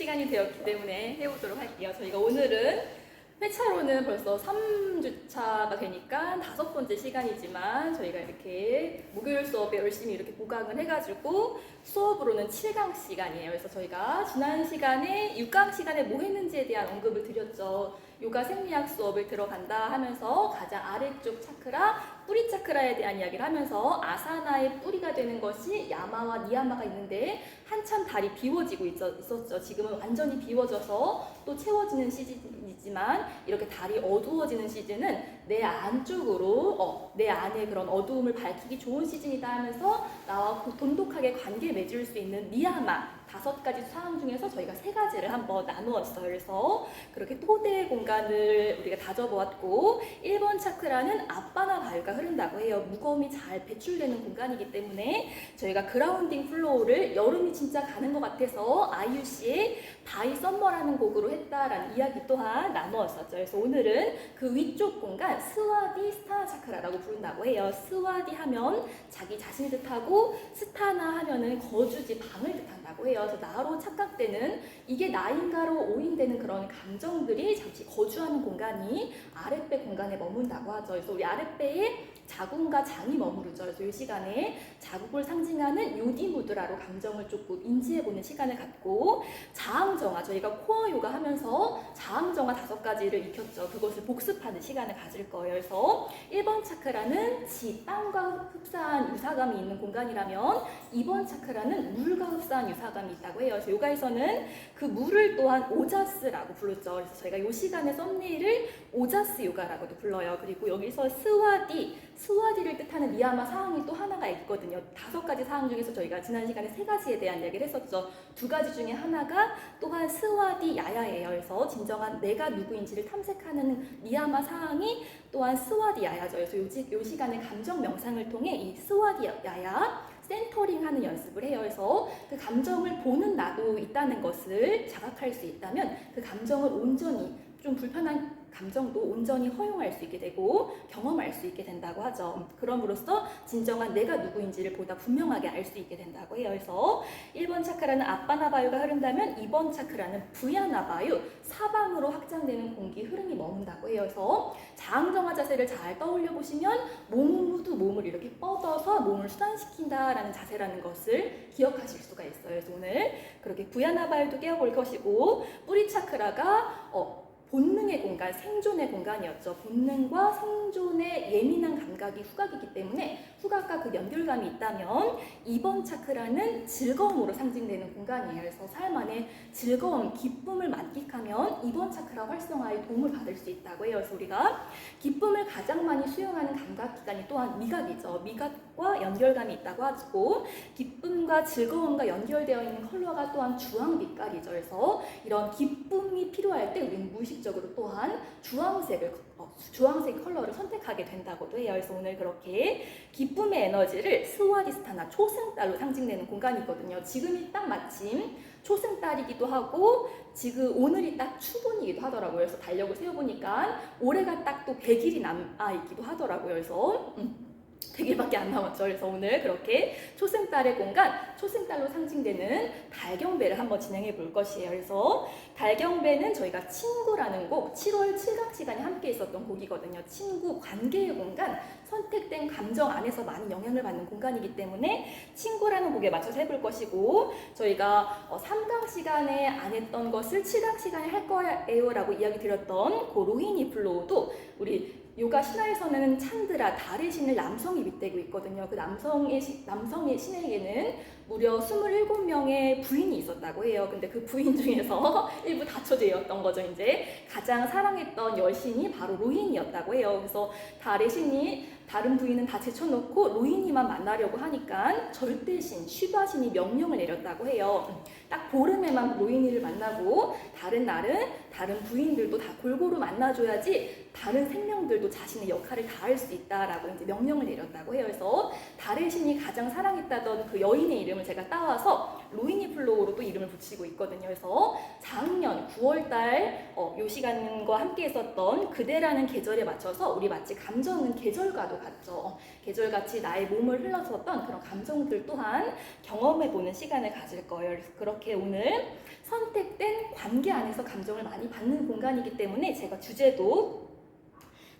시간이 되었기 때문에 해보도록 할게요. 저희가 오늘은 회차로는 벌써 3주차가 되니까 다섯 번째 시간이지만 저희가 이렇게 목요일 수업에 열심히 이렇게 보강을 해가지고 수업으로는 7강 시간이에요. 그래서 저희가 지난 시간에 6강 시간에 뭐 했는지에 대한 언급을 드렸죠. 요가 생리학 수업을 들어간다 하면서 가장 아래쪽 차크라, 뿌리 차크라에 대한 이야기를 하면서 아사나의 뿌리가 되는 것이 야마와 니야마가 있는데 한참 달이 비워지고 있었, 있었죠. 지금은 완전히 비워져서 또 채워지는 시즌 이지만 이렇게 달이 어두워지는 시즌은 내 안쪽으로 어, 내 안에 그런 어두움을 밝히기 좋은 시즌이다 하면서 나와 돈독하게 관계 맺을 수 있는 니야마 다섯 가지 사항 중에서 저희가 세 가지를 한번 나누었어요. 그래서 그렇게 토대 공간을 우리가 다져보았고 1번 차크라는 앞바나 바위가 흐른다고 해요. 무거움이 잘 배출되는 공간이기 때문에 저희가 그라운딩 플로우를 여름이 진짜 가는 것 같아서 아이유 씨의 바이 썸머라는 곡으로 했다라는 이야기 또한 나누었었죠. 그래서 오늘은 그 위쪽 공간 스와디 스타 차크라라고 부른다고 해요. 스와디 하면 자기 자신을 뜻하고 스타나 하면은 거주지 방을 뜻한다고 해요. 그래서 나로 착각되는 이게 나인가로 오인되는 그런 감정들이 잠시 거주하는 공간이 아랫배 공간에 머문다고 하죠. 그래서 우리 아랫배에 자궁과 장이 머무르죠. 그래서 이 시간에 자궁을 상징하는 요디무드라로 감정을 조금 인지해보는 시간을 갖고 자항정화 저희가 코어 요가 하면서 자항정화 다섯 가지를 익혔죠. 그것을 복습하는 시간을 가질 거예요. 그래서 1번 차크라는 지, 땅과 흡사한 유사감이 있는 공간이라면 2번 차크라는 물과 흡사한 유사감이 있다고 해요. 그래서 요가에서는 그 물을 또한 오자스라고 부르죠. 그래서 저희가 이 시간에 썸네일을 오자스 요가라고도 불러요. 그리고 여기서 스와디, 스와디를 뜻하는 니야마 사항이 또 하나가 있거든요. 다섯 가지 사항 중에서 저희가 지난 시간에 세 가지에 대한 이야기를 했었죠. 두 가지 중에 하나가 또한 스와디 야야예요. 그래서 진정한 내가 누구인지를 탐색하는 니야마 사항이 또한 스와디 야야죠. 그래서 요 시간에 감정 명상을 통해 이 스와디 야야 센터링 하는 연습을 해요. 그래서 그 감정을 보는 나도 있다는 것을 자각할 수 있다면 그 감정을 온전히 좀 불편한 감정도 온전히 허용할 수 있게 되고 경험할 수 있게 된다고 하죠. 그럼으로써 진정한 내가 누구인지를 보다 분명하게 알 수 있게 된다고 해요. 그래서 1번 차크라는 아빠나바유가 흐른다면 2번 차크라는 부야나바유 사방으로 확장되는 공기 흐름이 머문다고 해요. 그래서 자항정화 자세를 잘 떠올려 보시면 몸도 몸을 이렇게 뻗어서 몸을 수단시킨다라는 자세라는 것을 기억하실 수가 있어요. 그래서 오늘 그렇게 부야나바유도 깨워볼 것이고 뿌리 차크라가 어, 본능의 공간, 생존의 공간이었죠. 본능과 생존의 예민한 감각이 후각이기 때문에 후각과 그 연결감이 있다면 2번 차크라는 즐거움으로 상징되는 공간이에요. 그래서 삶 안에 즐거움, 기쁨을 만끽하면 2번 차크라 활성화에 도움을 받을 수 있다고 해요. 그래서 우리가 기쁨을 가장 많이 수용하는 감각 기관이 또한 미각이죠. 미각과 연결감이 있다고 하고 기쁨과 즐거움과 연결되어 있는 컬러가 또한 주황 빛깔이죠. 그래서 이런 기쁨이 필요할 때 우리는 무 의식적으로 또한 주황색을 어, 주황색 컬러를 선택하게 된다고도 해요. 그래서 오늘 그렇게 기쁨의 에너지를 스와디스타나 초승달로 상징되는 공간이거든요. 지금이 딱 마침 초승달이기도 하고 지금 오늘이 딱 추분이기도 하더라고요. 그래서 달력을 세워보니까 올해가 딱 또 100일이 남아 있기도 하더라고요. 그래서 음, 100일밖에 안 남았죠. 그래서 오늘 그렇게 초승달의 공간, 초승달로 상징되는 달경배를 한번 진행해 볼 것이에요. 그래서 달경배는 저희가 친구라는 곡, 7월 7강 시간에 함께 있었던 곡이거든요. 친구, 관계의 공간, 선택된 감정 안에서 많은 영향을 받는 공간이기 때문에 친구라는 곡에 맞춰서 해볼 것이고 저희가 어, 3강 시간에 안 했던 것을 7강 시간에 할 거예요 라고 이야기 드렸던 그 로히니 플로우도 우리 요가 신화에서는 찬드라 달의 신을 남성이 밑대고 있거든요. 그 남성의 시- 남성의 신에게는 무려 27명의 부인이 있었다고 해요. 근데 그 부인 중에서 일부 다처제였던 거죠. 이제 가장 사랑했던 여신이 바로 로힌이었다고 해요. 그래서 달의 신이 다른 부인은 다 제쳐놓고 로히니만 만나려고 하니까 절대신, 슈바신이 명령을 내렸다고 해요. 딱 보름에만 로히니를 만나고 다른 날은 다른 부인들도 다 골고루 만나줘야지 다른 생명들도 자신의 역할을 다할 수 있다라고 이제 명령을 내렸다고 해요. 그래서 달의 신이 가장 사랑했다던 그 여인의 이름을 제가 따와서 로히니 플로우로도 이름을 붙이고 있거든요. 그래서 작년 9월달 어, 요 시간과 함께 했었던 그대라는 계절에 맞춰서 우리 마치 감정은 계절과도 같죠. 어, 계절같이 나의 몸을 흘렀었던 그런 감정들 또한 경험해보는 시간을 가질 거예요. 그래서 그렇게 오늘 선택된 관계 안에서 감정을 많이 받는 공간이기 때문에 제가 주제도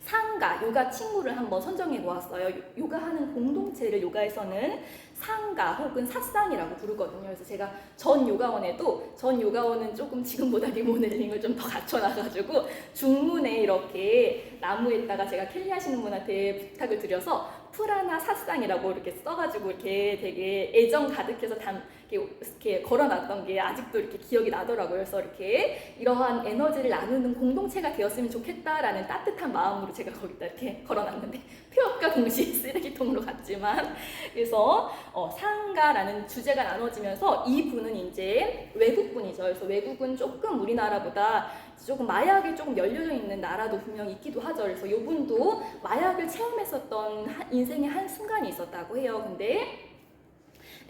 상가, 요가 친구를 한번 선정해 보았어요. 요- 요가하는 공동체를 요가에서는 상가 혹은 사상이라고 부르거든요. 그래서 제가 전 요가원에도 전 요가원은 조금 지금보다 리모델링을 좀 더 갖춰놔가지고 중문에 이렇게 나무에다가 제가 켈리 하시는 분한테 부탁을 드려서 프라나 사상이라고 이렇게 써가지고 이렇게 되게 애정 가득해서 담 이렇게, 이렇게 걸어놨던 게 아직도 이렇게 기억이 나더라고요. 그래서 이렇게 이러한 에너지를 나누는 공동체가 되었으면 좋겠다라는 따뜻한 마음으로 제가 거기다 이렇게 걸어놨는데 폐업과 동시에 쓰레기통으로 갔지만 그래서 어, 상가라는 주제가 나눠지면서 이 분은 이제 외국분이죠. 그래서 외국은 조금 우리나라보다 조금 마약에 조금 열려져 있는 나라도 분명히 있기도 하죠. 그래서 이 분도 마약을 체험했었던 한- 인생의 한 순간이 있었다고 해요. 근데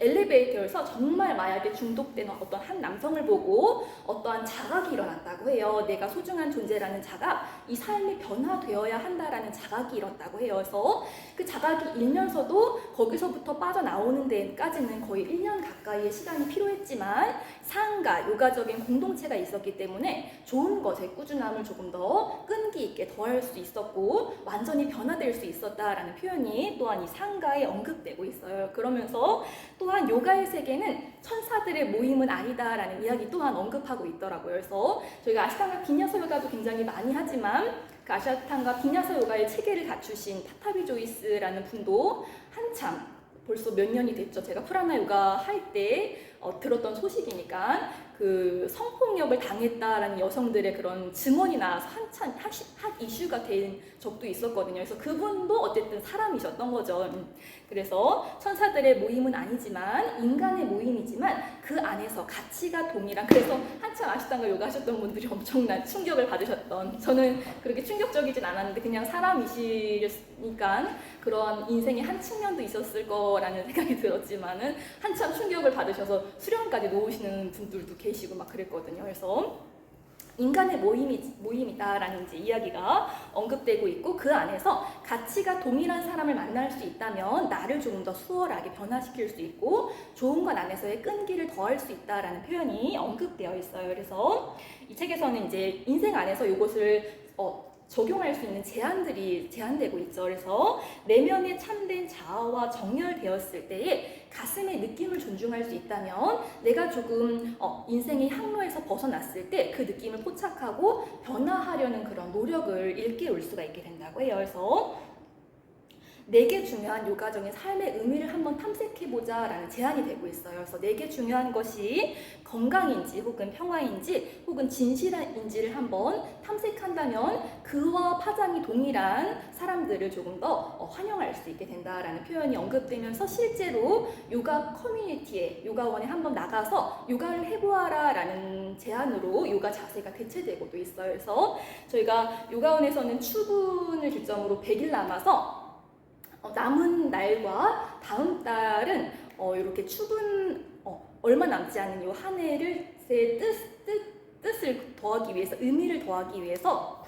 엘리베이터에서 정말 마약에 중독된 어떤 한 남성을 보고 어떠한 자각이 일어났다고 해요. 내가 소중한 존재라는 자각, 이 삶이 변화되어야 한다라는 자각이 일었다고 해요. 그래서 그 자각이 일면서도 거기서부터 빠져나오는 데까지는 거의 1년 가까이의 시간이 필요했지만 상가, 요가적인 공동체가 있었기 때문에 좋은 것에 꾸준함을 조금 더 끈기 있게 더할 수 있었고 완전히 변화될 수 있었다라는 표현이 또한 이 상가에 언급되고 있어요. 그러면서 또한 요가의 세계는 천사들의 모임은 아니다라는 이야기 또한 언급하고 있더라고요. 그래서 저희가 아시탄가 비냐서 요가도 굉장히 많이 하지만 그 아시탄가 비냐서 요가의 체계를 갖추신 타타비 조이스라는 분도 한참 벌써 몇 년이 됐죠. 제가 프라나 요가 할때 어, 들었던 소식이니까 그 성폭력을 당했다라는 여성들의 그런 증언이 나와서 한참 핫, 핫 이슈가 된 적도 있었거든요. 그래서 그분도 어쨌든 사람이셨던 거죠. 음. 그래서 천사들의 모임은 아니지만 인간의 모임이지만 그 안에서 가치가 동일한 그래서 한참 아시탄가 요가 하셨던 분들이 엄청난 충격을 받으셨던 저는 그렇게 충격적이진 않았는데 그냥 사람이시니까 그런 인생의 한 측면도 있었을 거라는 생각이 들었지만은 한참 충격을 받으셔서 수련까지 놓으시는 분들도 계시고 막 그랬거든요. 그래서 인간의 모임이, 모임이다라는 이제 이야기가 언급되고 있고 그 안에서 가치가 동일한 사람을 만날 수 있다면 나를 조금 더 수월하게 변화시킬 수 있고 좋은 것 안에서의 끈기를 더할 수 있다라는 표현이 언급되어 있어요. 그래서 이 책에서는 이제 인생 안에서 이것을 어, 적용할 수 있는 제안들이 제한되고 있죠. 그래서 내면에 참된 자아와 정렬되었을 때에 가슴의 느낌을 존중할 수 있다면 내가 조금 어, 인생의 항로에서 벗어났을 때 그 느낌을 포착하고 변화하려는 그런 노력을 일깨울 수가 있게 된다고 해요. 그래서 내게 중요한 요가적인 삶의 의미를 한번 탐색해보자 라는 제안이 되고 있어요. 그래서 내게 중요한 것이 건강인지 혹은 평화인지 혹은 진실인지를 한번 탐색한다면 그와 파장이 동일한 사람들을 조금 더 어, 환영할 수 있게 된다라는 표현이 언급되면서 실제로 요가 커뮤니티에 요가원에 한번 나가서 요가를 해보아라 라는 제안으로 요가 자세가 대체되고도 있어요. 그래서 저희가 요가원에서는 추분을 기점으로 100일 남아서 어, 남은 날과 다음 달은 어, 이렇게 추분 어, 얼마 남지 않은 이 한 해를 제 뜻, 뜻, 뜻을 더하기 위해서 의미를 더하기 위해서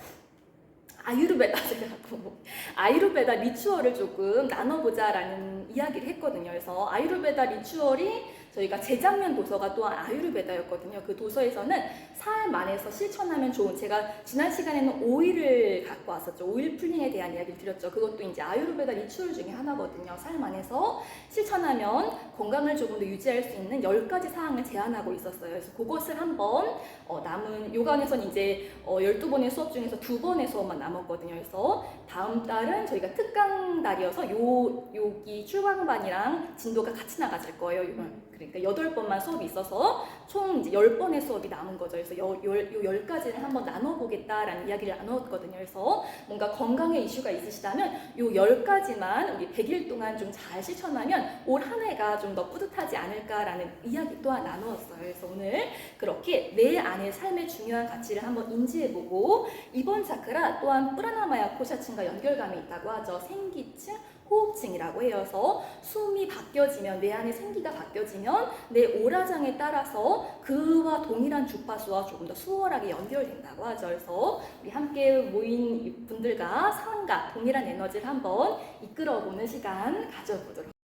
아유르베다 뭐 아유르베다 리추얼을 조금 나눠보자라는 이야기를 했거든요. 그래서 아유르베다 리추얼이 저희가 재작년 도서가 또한 아유르베다였거든요. 그 도서에서는 사흘 만에서 실천하면 좋은 제가 지난 시간에는 오일을 갖고 왔었죠. 오일 풀링에 대한 이야기를 드렸죠. 그것도 이제 아유르베다 리추얼 중에 하나거든요. 사흘 만에서 실천하면 건강을 조금 더 유지할 수 있는 10가지 사항을 제안하고 있었어요. 그래서 그것을 한번 어, 남은 요강에서는 이제 어, 12번의 수업 중에서 두 번의 수업만 남았거든요. 그래서 다음 달은 저희가 특강 달이어서 요 여기 출강반이랑 진도가 같이 나가질 거예요. 요- 그러니까 8번만 수업이 있어서 총 이제 10번의 수업이 남은 거죠. 그래서 요, 요, 요 10가지를 한번 나눠보겠다라는 이야기를 나눴거든요. 그래서 뭔가 건강에 이슈가 있으시다면 요 10가지만 우리 100일 동안 좀 잘 실천하면 올 한 해가 좀 더 뿌듯하지 않을까라는 이야기 또한 나누었어요. 그래서 오늘 그렇게 내 안의 삶의 중요한 가치를 한번 인지해보고 이번 차크라 또한 뿌라나마야 코샤층과 연결감이 있다고 하죠. 생기층, 호흡증이라고 해서 숨이 바뀌어지면 뇌 안에 생기가 바뀌어지면 내 오라장에 따라서 그와 동일한 주파수와 조금 더 수월하게 연결된다고 하죠. 그래서 우리 함께 모인 분들과 상과 동일한 에너지를 한번 이끌어보는 시간 가져보도록